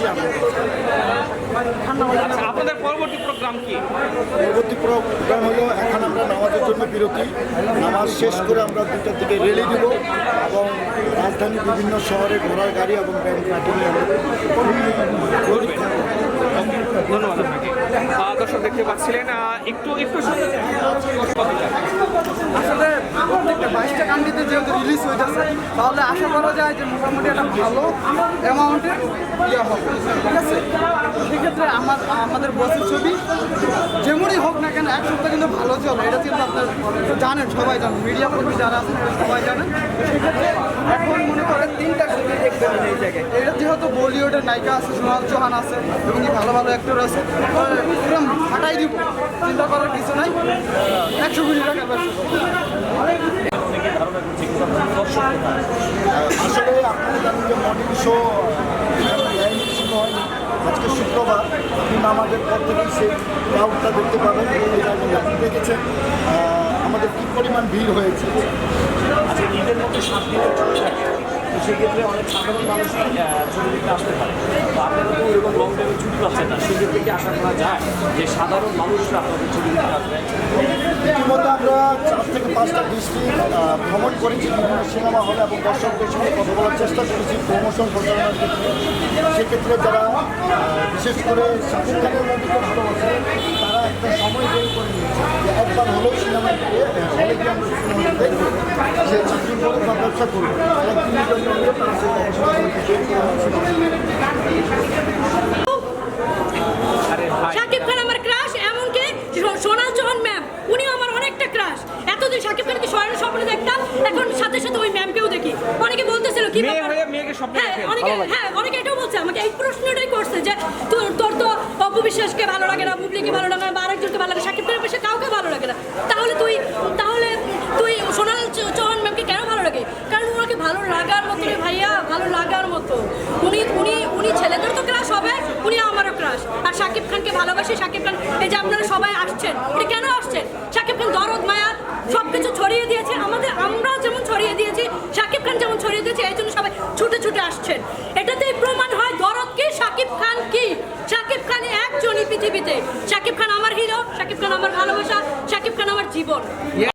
বেশি আচ্ছা আপনাদের পরবর্তী প্রোগ্রাম কি? পরবর্তী প্রোগ্রাম হলো এখন আমরা নামাজের জন্য বিরতি। নামাজ শেষ করে আমরা দুটার দিকে রেলি দিব এবং রাজধানীর বিভিন্ন শহরে ঘোড়ার গাড়ি এবং ব্যাংক পার্টি নিয়ে ধন্যবাদ আপনাকে। দর্শক দেখতে পাচ্ছিলেন একটু একটু প্রত্যেকটা যেহেতু রিলিজ হইতেছে, তাহলে আশা করা যায় যে মোটামুটি একটা ভালো অ্যামাউন্টের ইয়ে হবে, ঠিক আছে? সেক্ষেত্রে আমার, আমাদের বসের ছবি, যেমনই হোক না কেন, এক সপ্তাহ কিন্তু ভালো চলে, এটা কিন্তু আপনার জানেন, সবাই জানেন মিডিয়া কর্মী যারা আছেন সবাই জানেন। সেক্ষেত্রে এখন মনে করেন তিনটা ছবি দেখবেন এই জায়গায়। এটা যেহেতু বলিউডের নায়িকা আছে সোনাল চৌহান আছে এবং ভালো ভালো অ্যাক্টর আছে এরকম ফাটাই দিব, চিন্তা করার কিছু নাই। একশো কোটি টাকা ব্যবসা করব। আসলে আপনারা জানেন যে মর্নিং শো শুরু হয়নি আজকে শুক্রবার আপনি আমাদের পর থেকেই সেই ক্রাউডটা দেখতে পাবেন দেখেছেন আমাদের কী পরিমাণ ভিড় হয়েছে। আচ্ছা ঈদের মধ্যে সাত দিনের থাকে সেক্ষেত্রে অনেক সাধারণ মানুষ আসতে পারে তো আপনারা তো এরকম লং টাইমে না। সেক্ষেত্রে কি আশা করা যায় যে সাধারণ মানুষরা আপনাদের ছুটি দিতে আসবে। ইতিমধ্যে আমরা চার থেকে পাঁচটা ডিস্ট্রিক্ট ভ্রমণ করেছি। বিভিন্ন সিনেমা হলে এবং দর্শকদের সঙ্গে কথা বলার চেষ্টা করেছি প্রমোশন প্রচারণার ক্ষেত্রে। সেক্ষেত্রে যারা বিশেষ করে শাকিব খানের মুভিকে ভালোবাসে তারা একটা সময় বের করে নিয়েছে। যে একবার হলেও সিনেমা গিয়ে হলে গিয়ে আমরা সিনেমাটা দেখব। সে চাকরি করে বা ব্যবসা করবে। একদিনের জন্য হলেও তারা বের করে নিয়েছে। আরে ভাই শাকিব খান আমার ক্রাশ এমনকি সো- সোনাল চৌহান ম্যাম উনিও আমার অনেকটা ক্রাশ এতদিন শাকিব খানকে স্বয়ং স্বপ্নে দেখতাম এখন সাথে সাথে ওই ম্যামকেও দেখি অনেকে বলতেছিল কি মেয়ে হয়ে মেয়েকে স্বপ্নে হ্যাঁ। অনেকে হ্যাঁ অনেকে এটাও বলছে আমাকে এই প্রশ্নটাই করছে যে তোর তোর তো অপু বিশ্বাসকে ভালো লাগে না বুবলিকে ভালো লাগে না বা আরেকজনকে ভালো লাগে শাকিব খানের পাশে কাউকে ভালো লাগে না। তাহলে তুই তাহলে তুই সোনাল চৌহান ম্যামকে কেন ভালো লাগে? কারণ ওনাকে ভালো লাগার মতো রে ভাইয়া ভালো লাগার মতো। উনি উনি উনি ছেলেদের তো ক্রাশ হবে উনি আমারও ক্রাশ আর শাকিব খানকে ভালোবাসি শাকিব খান এই যে আপনারা সবাই আসছেন জীবন